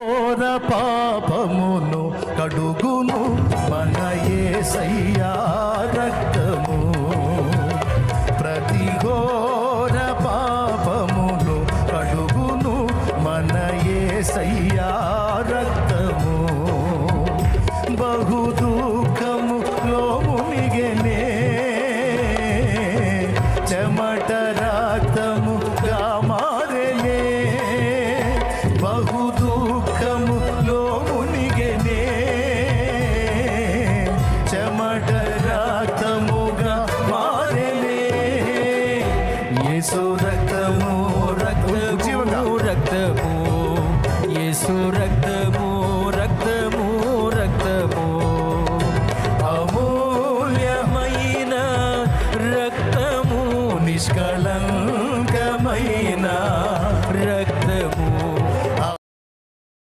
ఘోర పాపమును కడుగును మన యేసయ్యా రక్తము. ప్రతి ఘోర పాపమును కడుగును మన యేసయ్యా రక్తము. బహు దుఃఖములో మునిగెనే రాగములో మునిగనే చెమట రక్తముగా మారలే. యేసు రక్తము రక్తము రక్తము. యేసు రక్తము రక్తము రక్తము. అమూల్యమైన రక్తము నిష్కళంకమైన రక్త